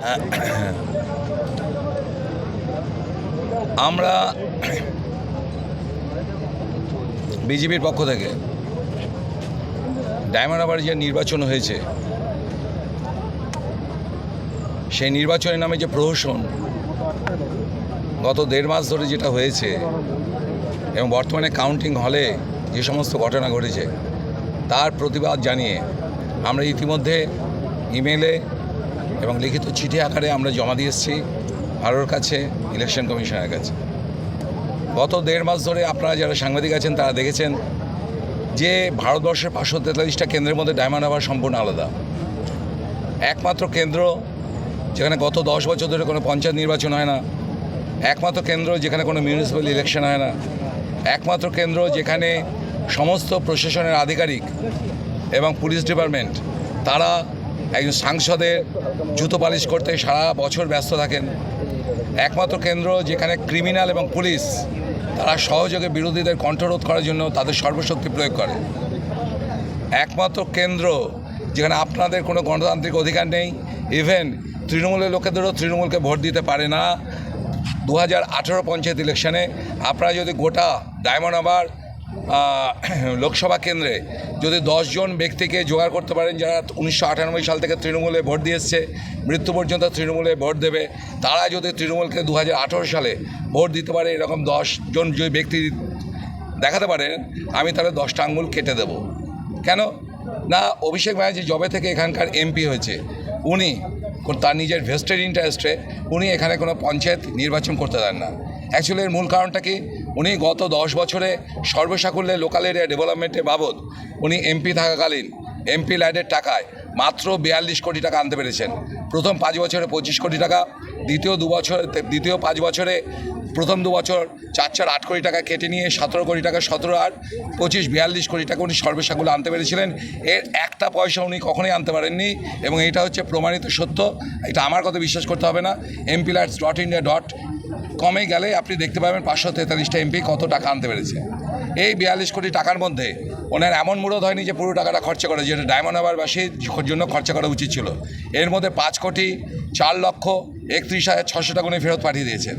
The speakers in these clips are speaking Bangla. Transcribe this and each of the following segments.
আমরা বিজেপির পক্ষ থেকে ডায়মন্ড হারবার যে নির্বাচন হয়েছে, সেই নির্বাচনের নামে যে প্রহসন গত দেড় মাস ধরে যেটা হয়েছে এবং বর্তমানে কাউন্টিং হলে যে সমস্ত ঘটনা ঘটেছে, তার প্রতিবাদ জানিয়ে আমরা ইতিমধ্যে ইমেলে এবং লিখিত চিঠি আকারে আমরা জমা দিয়ে এসেছি আরোর কাছে ইলেকশন কমিশনের কাছে। গত দেড় মাস ধরে আপনারা যারা সাংবাদিক আছেন, তারা দেখেছেন যে ভারতবর্ষের পাঁচশো তেতাল্লিশটা কেন্দ্রের মধ্যে ডায়মন্ড হারবার সম্পূর্ণ আলাদা। একমাত্র কেন্দ্র যেখানে গত দশ বছর ধরে কোনো পঞ্চায়েত নির্বাচন হয় না, একমাত্র কেন্দ্র যেখানে কোনো মিউনিসিপ্যাল ইলেকশন হয় না, একমাত্র কেন্দ্র যেখানে সমস্ত প্রশাসনের আধিকারিক এবং পুলিশ ডিপার্টমেন্ট, তারা একজন সাংসদের জুতো পালিশ করতে সারা বছর ব্যস্ত থাকেন। একমাত্র কেন্দ্র যেখানে ক্রিমিনাল এবং পুলিশ, তারা সহযোগে বিরোধীদের কণ্ঠরোধ করার জন্য তাদের সর্বশক্তি প্রয়োগ করে। একমাত্র কেন্দ্র যেখানে আপনাদের কোনো গণতান্ত্রিক অধিকার নেই, ইভেন তৃণমূলের লোকেদেরও তৃণমূলকে ভোট দিতে পারে না। দু হাজার আঠেরো পঞ্চায়েত ইলেকশনে আপনারা যদি গোটা ডায়মন্ড আবার লোকসভা কেন্দ্রে যদি দশজন ব্যক্তিকে জোগাড় করতে পারেন যারা উনিশশো আটানব্বই সাল থেকে তৃণমূলে ভোট দিয়ে এসছে, মৃত্যু পর্যন্ত তৃণমূলে ভোট দেবে, তারা যদি তৃণমূলকে দু হাজার আঠেরো সালে ভোট দিতে পারে, এরকম দশজন যদি ব্যক্তি দেখাতে পারেন আমি তাহলে দশটা আঙ্গুল কেটে দেব। কেন? না, অভিষেক ব্যানার্জি জবে থেকে এখানকার এমপি হয়েছে, উনি তার নিজের ভেস্টেড ইন্টারেস্টে উনি এখানে কোনো পঞ্চায়েত নির্বাচন করতে দেন না। অ্যাকচুয়ালি এর মূল কারণটা কি? উনি গত দশ বছরে সর্বসাকুল্যে লোকাল এরিয়া ডেভেলপমেন্টের বাবদ উনি এমপি থাকাকালীন, এমপি ল্যাডের টাকায় মাত্র বিয়াল্লিশ কোটি টাকা আনতে পেরেছেন। প্রথম পাঁচ বছরে পঁচিশ কোটি টাকা, দ্বিতীয় দু বছর, দ্বিতীয় পাঁচ বছরে প্রথম দু বছর চার চার আট কোটি টাকা কেটে নিয়ে সতেরো কোটি টাকা, সতেরো আট, পঁচিশ বিয়াল্লিশ কোটি টাকা উনি সর্বসাগুলো আনতে পেরেছিলেন। এর একটা পয়সা উনি কখনোই আনতে পারেননি এবং এটা হচ্ছে প্রমাণিত সত্য। এটা আমার কথা বিশ্বাস করতে হবে না। এমপি ল্যাটস ডট ইন্ডিয়া ডট কমে গেলে আপনি দেখতে পাবেন পাঁচশো তেতাল্লিশটা এমপি কত টাকা আনতে পেরেছে। এই বিয়াল্লিশ কোটি টাকার মধ্যে ওনার এমন মুরদ হয়নি যে পুরো টাকাটা খরচা করে, যেটা ডায়মন্ড হারবারবাসীর জন্য খরচা করা উচিত ছিল। এর মধ্যে পাঁচ কোটি চার লক্ষ একত্রিশ হাজার ছশো টাকা উনি ফেরত পাঠিয়ে দিয়েছেন।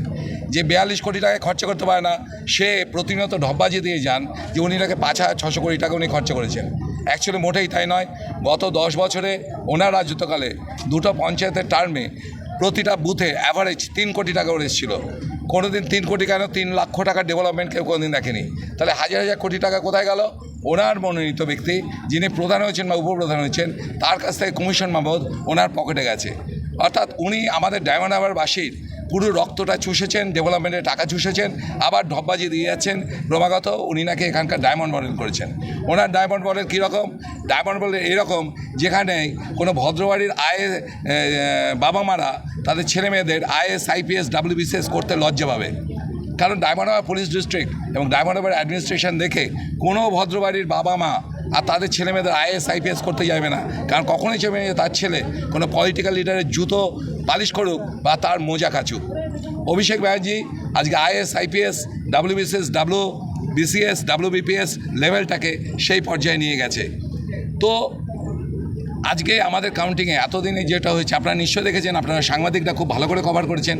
যে বিয়াল্লিশ কোটি টাকায় খরচা করতে পারে না, সে প্রতিনিয়ত ঢব্বাজি দিয়ে যান যে উনি নাকি পাঁচ হাজার ছশো কোটি টাকা উনি খরচা করেছেন। অ্যাকচুয়ালি মোটেই তাই নয়, গত দশ বছরে ওনার রাজত্বকালে দুটো পঞ্চায়েতের টার্মে প্রতিটা বুথে অ্যাভারেজ তিন কোটি টাকা করে এসেছিল। কোনো দিন তিন কোটি কেন? তিন লক্ষ টাকার ডেভেলপমেন্ট কেউ কোনোদিন দেখেনি। তাহলে হাজার হাজার কোটি টাকা কোথায় গেল? ওনার মনোনীত ব্যক্তি, যিনি প্রধান হয়েছেন বা উপপ্রধান হয়েছেন, তার কাছ থেকে কমিশন মামদ ওনার পকেটে গেছে। অর্থাৎ উনি আমাদের ডায়মন্ড আবার হারবারবাসীর পুরো রক্তটা চুষেছেন ডেভেলপমেন্টে টাকা চুষেছেন, আবার ঢপবাজি দিয়ে যাচ্ছেন। ক্রমাগত উনি নাকি এখানকার ডায়মন্ড মডেল করেছেন। ওনার ডায়মন্ড মডেল কীরকম? ডায়মন্ড মডেল এরকম যেখানে কোনো ভদ্রবাড়ির আয়ে বাবা মারা তাদের ছেলে মেয়েদের আইএস, আইপিএস, ডাব্লিউবিসিএস করতে লজ্জা পাবে। কারণ ডায়মন্ড পুলিশ ডিস্ট্রিক্ট এবং ডায়মন্ড অ্যাডমিনিস্ট্রেশন দেখে কোনো ভদ্রবাড়ির বাবা মা আর তাদের ছেলে মেয়েদের আইএস, আইপিএস করতে যাবে না। কারণ কখনোই যে তার ছেলে কোনো পলিটিক্যাল লিডারের জুতো পালিশ করুক বা তার মোজা কাচুক। অভিষেক ব্যানার্জি আজকে IS, IPS, WBCS W BCS WBPS লেভেলটাকে সেই পর্যায়ে নিয়ে গেছে। তো আজকে আমাদের কাউন্টিংয়ে এতদিনে যেটা হয়েছে, আপনারা নিশ্চয়ই দেখেছেন, আপনারা সাংবাদিকরা খুব ভালো করে কভার করেছেন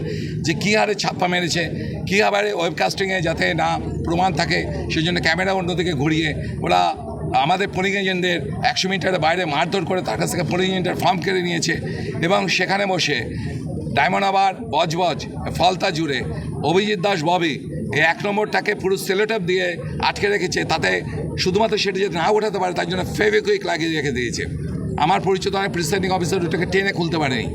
যে কী হারে ছাপ্পা মেরেছে, কী হারে ওয়েবকাস্টিংয়ে যাতে না প্রমাণ থাকে সেই জন্য ক্যামেরা অন্যদিকে ঘুরিয়ে ওরা আমাদের পোলিং এজেন্টদের একশো মিটারের বাইরে মারধর করে তার কাছ থেকে পোলিং এজেন্টের ফর্ম কেড়ে নিয়েছে এবং সেখানে বসে ডায়মন্ড আবার বজবজ, ফলতা জুড়ে অভিজিৎ দাস, ববি এই এক নম্বরটাকে পুরো সেলোটেপ দিয়ে আটকে রেখেছে। তাতে শুধুমাত্র সেটা যদি না ওঠাতে পারে, তার জন্য ফেভিকুইক লাগিয়ে রেখে দিয়েছে। আমার পরিচিত অনেক প্রিসাইডিং অফিসার ওটাকে টেনে খুলতে পারেনি।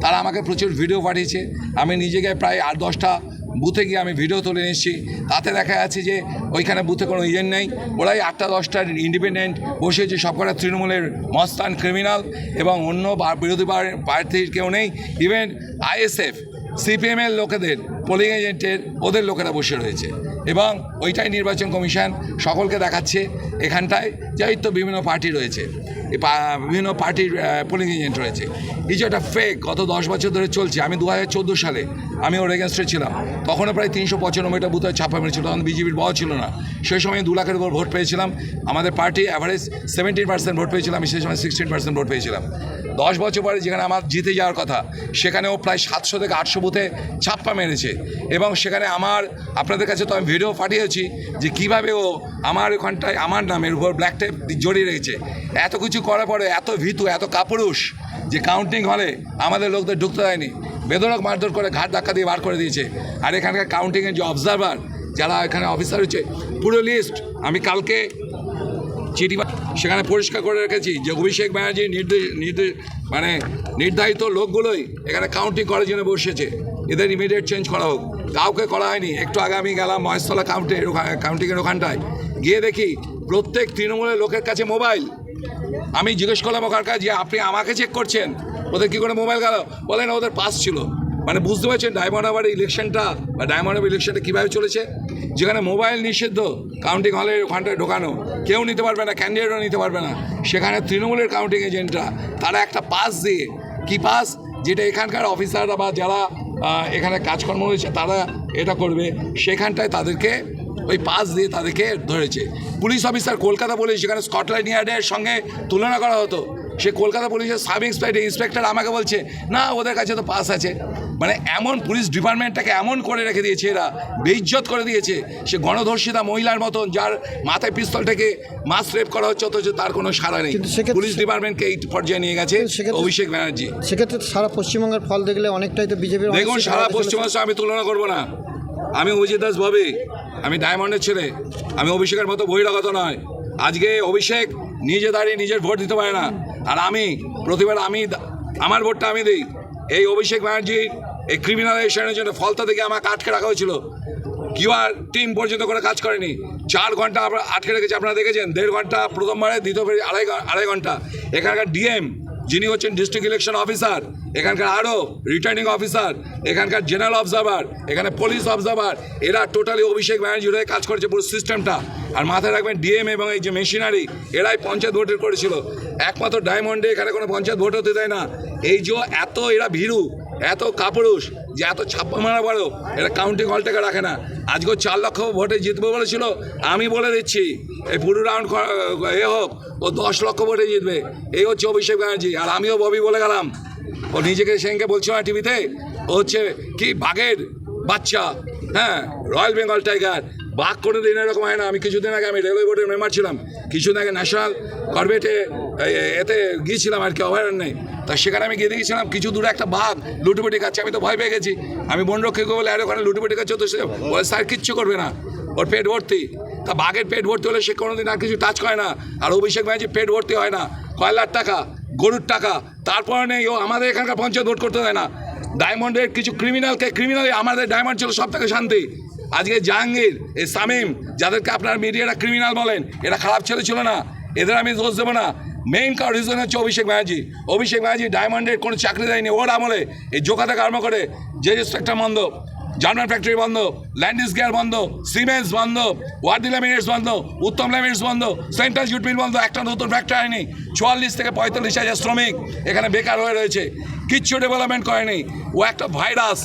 তারা আমাকে প্রচুর ভিডিও পাঠিয়েছে। আমি নিজেকে প্রায় আট দশটা বুথে গিয়ে আমি ভিডিও তুলে নিচ্ছি। তাতে দেখা যাচ্ছে যে ওইখানে বুথে কোনো ইজেন্ট নেই। ওরাই আটটা দশটার ইন্ডিপেন্ডেন্ট বসেছে সবকটা তৃণমূলের মস্তান ক্রিমিনাল এবং অন্য বিরোধী পার- প্রার্থীর কেউ নেই। ইভেন আইএসএফ সিপিএমের লোকেদের পোলিং এজেন্টের ওদের লোকেরা বসে রয়েছে। এবং ওইটাই নির্বাচন কমিশন সকলকে দেখাচ্ছে এখানটায় যাই তো বিভিন্ন পার্টি রয়েছে। বিভিন্ন পার্টির পোলিং এজেন্ট রয়েছে। যে একটা ফেক গত দশ বছর ধরে চলছে। আমি দু হাজার চোদ্দ সালে আমি ওর এগেনস্টে ছিলাম। তখনও প্রায় তিনশো পঁচানব্বইটা বুথে ছাপা মেরেছিল তখন বিজেপির বড় ছিল না। সেই সময় দু লাখের উপর ভোট পেয়েছিলাম। আমাদের party average seventeen percent vote পেয়েছিলাম, আমি সেই সময় সিক্সটিন পার্সেন্ট ভোট পেয়েছিলাম। দশ বছর পরে যেখানে আমার জিতে যাওয়ার কথা, সেখানেও প্রায় সাতশো থেকে আটশো বুথে ছাপ্পা মেরেছে। এবং সেখানে আমার, আপনাদের কাছে তো আমি ভিডিও পাঠিয়েছি যে কীভাবে ও আমার ওখানটায়, আমার নামের উপর ব্ল্যাক টেপ জড়িয়ে রেখেছে। এত কিছু করার পরে, এত ভীতু, এত কাপুরুষ যে কাউন্টিং হলে আমাদের লোকদের ঢুকতে দেয়নি। বেদরক মারধর করে ঘাট ধাক্কা দিয়ে বার করে দিয়েছে। আর এখানকার কাউন্টিংয়ের যে অবজারভার যারা এখানে অফিসার হচ্ছে, পুরো লিস্ট আমি কালকে চিঠি সেখানে পরিষ্কার করে রেখেছি যে অভিষেক ব্যানার্জি নির্দেশ নির্দেশ মানে নির্ধারিত লোকগুলোই এখানে কাউন্টিং করার জন্য বসেছে। এদের ইমিডিয়েট চেঞ্জ করা হোক। কাউকে করা হয়নি। একটু আগে আমি গেলাম মহেশতলা কাউন্টে কাউন্টিংয়ের ওখানটায়। গিয়ে দেখি প্রত্যেক তৃণমূলের লোকের কাছে মোবাইল আমি জিজ্ঞেস করলাম ওখান ওখানকার যে, আপনি আমাকে চেক করছেন? ওদের কী করে মোবাইল গেল? বলেন ওদের পাস ছিল। মানে বুঝতে পারছেন ডায়মন্ড হারবার ইলেকশনটা বা ডায়মন্ড হারবার ইলেকশনটা কীভাবে চলেছে? যেখানে মোবাইল নিষিদ্ধ কাউন্টিং হলের ওখানটায় ঢোকানো। কেউ নিতে পারবে না ক্যান্ডিডেটও নিতে পারবে না। সেখানে তৃণমূলের কাউন্টিং এজেন্টরা তারা একটা পাস দিয়ে, কি পাস যেটা এখানকার অফিসাররা বা যারা এখানে কাজকর্ম রয়েছে, তারা এটা করবে। সেখানটায় তাদেরকে, ওই পাস দিয়ে তাদেরকে ধরেছে। পুলিশ অফিসার কলকাতা বলে সেখানে স্কটল্যান্ড ইয়ার্ডের সঙ্গে তুলনা করা হতো। সে কলকাতা পুলিশের সাব ইন্সপেক্টর ইন্সপেক্টর আমাকে বলছে না ওদের কাছে তো পাস আছে। মানে এমন পুলিশ ডিপার্টমেন্টটাকে এমন করে রেখে দিয়েছে এরা বেইজ্জত করে দিয়েছে। সে গণধর্ষিতা মহিলার মতন যার মাথায় পিস্তল থেকে মাস রেপ করা হচ্ছে অথচ তার কোনো সাড়া নেই। পুলিশ ডিপার্টমেন্টকে এই পর্যায়ে নিয়ে গেছে অভিষেক ব্যানার্জি। সেক্ষেত্রে সারা পশ্চিমবঙ্গের ফল দেখলে অনেকটাই তো বিজেপি দেখুন সারা পশ্চিমবঙ্গ আমি তুলনা করব না। আমি অভিজিৎ দাস ভাবি আমি ডায়মন্ডের ছেলে আমি অভিষেকের মতো বহিরাগত নয়। আজকে অভিষেক নিজে দাঁড়িয়ে নিজের ভোট দিতে পারে না। আর আমি প্রতিবার আমি আমার ভোটটা আমি দিই। এই অভিষেক ব্যানার্জি এই ক্রিমিনালাইজেশনের জন্য ফলতা থেকে আমাকে আটকে রাখা হয়েছিল। কিউআর টিম পর্যন্ত করে কাজ করেনি। চার ঘণ্টা আটকে রেখেছে। আপনারা দেখেছেন? দেড় ঘণ্টা প্রথমবারে, দ্বিতীয় আড়াই আড়াই ঘণ্টা। এখানকার ডিএম যিনি হচ্ছেন ডিস্ট্রিক্ট ইলেকশন অফিসার এখানকার আরও রিটার্নিং অফিসার এখানকার জেনারেল অবজার্ভার এখানে পুলিশ অবজার্ভার এরা টোটালি অভিষেক ব্যানার্জির হয়ে কাজ করছে পুরো সিস্টেমটা আর মাথায় রাখবেন ডিএম এবং এই যে মেশিনারি এরাই পঞ্চায়েত ভোটের করেছিল। একমাত্র ডায়মন্ডে এখানে কোনো পঞ্চায়েত ভোট হতে দেয় না। এই যে এত এরা ভীরু এত কাপুরুষ যে এত ছাপ্পা মারা বড় এটা কাউন্টিং হলটাকে রাখে না। আজকেও চার লক্ষ ভোটে জিতবে বলেছিল, আমি বলে দিচ্ছি, এই পুরো রাউন্ড এ হোক, ও দশ লক্ষ ভোটে জিতবে। এই হচ্ছে অভিষেক ব্যানার্জি, আর আমিও ববি বলে গেলাম। ও নিজেকে সেনকে বলছিল না টিভিতে ও হচ্ছে কি বাঘের বাচ্চা হ্যাঁ রয়্যাল বেঙ্গল টাইগার। বাঘ কোনো দিন, এরকম হয় না। আমি কিছুদিন আগে আমি রেলওয়ে বোর্ডের মেম্বার ছিলাম। কিছুদিন আগে ন্যাশনাল কর্বেটে এতে গিয়েছিলাম আর কি, অভয়ারণ্যে। তা সেখানে আমি গিয়ে দেখেছিলাম, কিছু দূরে একটা বাঘ লুটুপুটি খাচ্ছে, আমি তো ভয় পেয়ে গেছি। আমি বন রক্ষীকে বলে, আর, ওখানে লুটুপুটি খাচ্ছে? তো সে বলে, স্যার, কিচ্ছু করবে না। ওর পেট ভর্তি। তা বাঘের পেট ভর্তি হলে সে কোনোদিন আর কিছু টাচ করে না। আর অভিষেক ব্যানার্জি পেট ভর্তি হয় না কয়লার টাকা, গরুর টাকা, তারপরে নেই, ও আমাদের এখানকার পঞ্চায়েত ভোট করতে দেয় না। ডায়মন্ডের কিছু ক্রিমিনালকে ক্রিমিনাল আমাদের ডায়মন্ড ছিল, সব থেকে শান্তি। আজকে জাহাঙ্গীর, এই সামিম যাদেরকে আপনার মিডিয়াটা ক্রিমিনাল বলেন, এরা খারাপ ছেলে ছিল না, এদের আমি দোষ দেবো না। মেইন কার রিজন হচ্ছে অভিষেক ব্যানার্জি। অভিষেক ব্যানার্জি ডায়মন্ডের কোনো চাকরি দেয়নি, ওর আমলে এই জোকা থেকে আরম্ভ করে যে সেক্টর বন্ধ, জার্মান ফ্যাক্টরি বন্ধ ল্যান্ডিস গিয়ার বন্ধ সিমেন্টস বন্ধ ওয়ার্দি ল্যামিনেটস বন্ধ, উত্তম ল্যামিনেটস বন্ধ সেন্ট্রাল জুট মিল বন্ধ, একটা নতুন ফ্যাক্টরি হয়নি, চুয়াল্লিশ থেকে পঁয়তাল্লিশ হাজার শ্রমিক এখানে বেকার হয়ে রয়েছে, কিচ্ছু ডেভেলপমেন্ট করেনি, ও একটা ভাইরাস